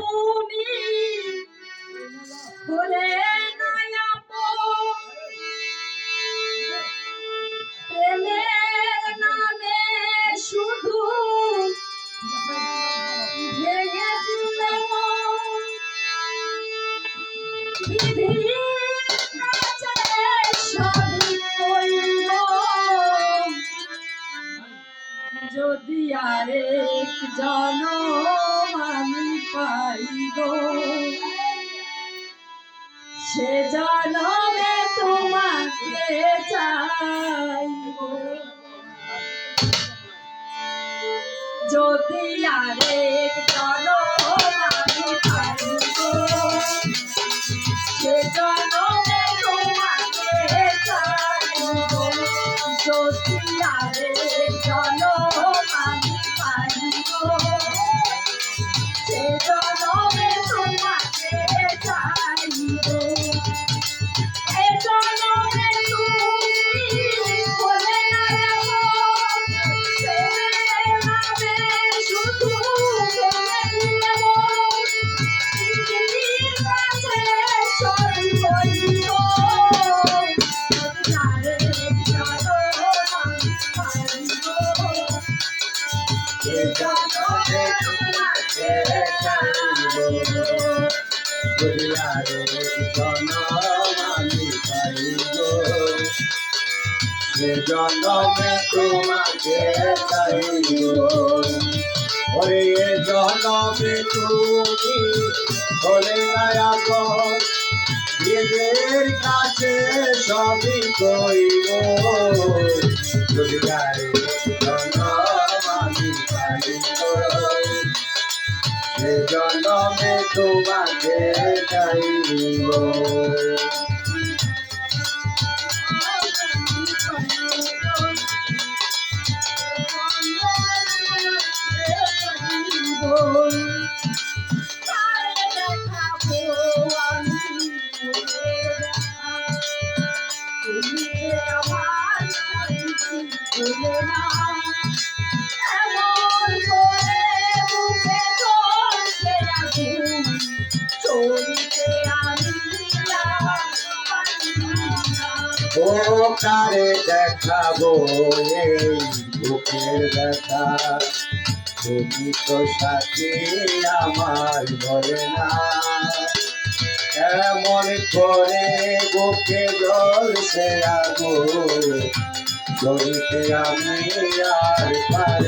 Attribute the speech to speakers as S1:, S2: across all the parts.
S1: তুমি যদি আরেক জনম আমি পাইব। সে জনমে তোমাকে চাইব। যদি আরেক জনম আমি পাইব। জনমে তোমাকে চাইব।
S2: ওরে এ জনমে তুমি হলে নায়াগর নিজের কাছে সবই কইব দুনিয়ারে জনমে তোমাকে চাইব
S1: চলতে
S2: কারে দেখাবো তুমি তো সাথে আমার বলে না। এমন করে বুকে জল সে আগো চলতে আমি আর পারি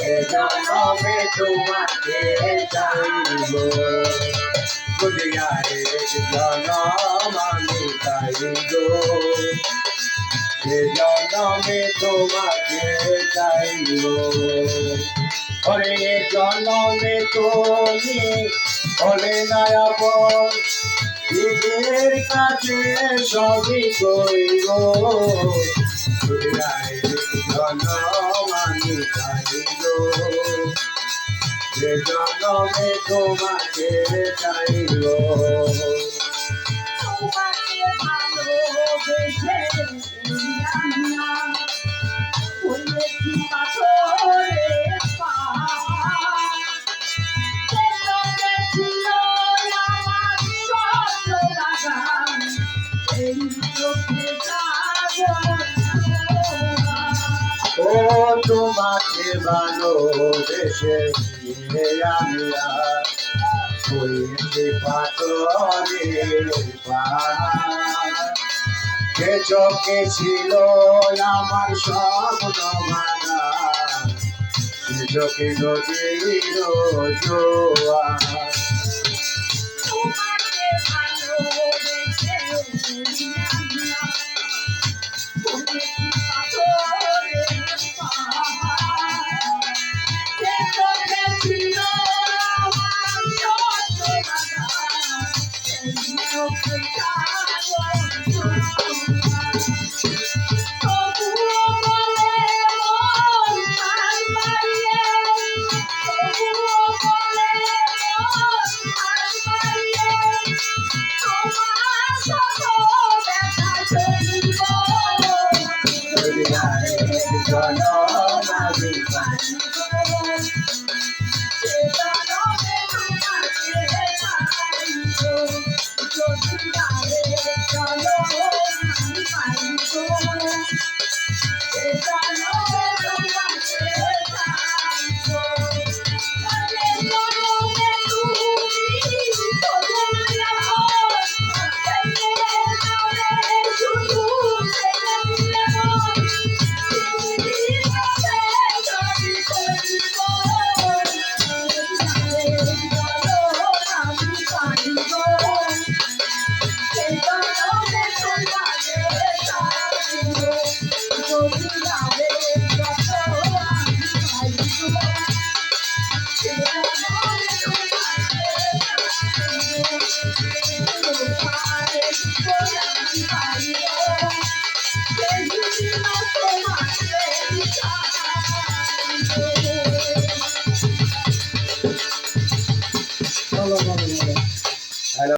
S1: জনম
S2: তোমাকে চাইব দুনিয়ারে জনম আমি চাইব জনমে তোমাকে চাইব ওরে জনমে তুমি হলে নায়াব নিজের কাছে সবই চাইব যে জন্মে তোমাকে চাইব
S1: তোমাকে ভালোবেসে
S2: ভালোবেসে আমি আর পাথরের পাহাড় যে চোখে ছিল আমার স্বপ্ন মানা। সে চোখে নদীর জোয়ার।
S1: তোমাকে ভালোবেসে you know.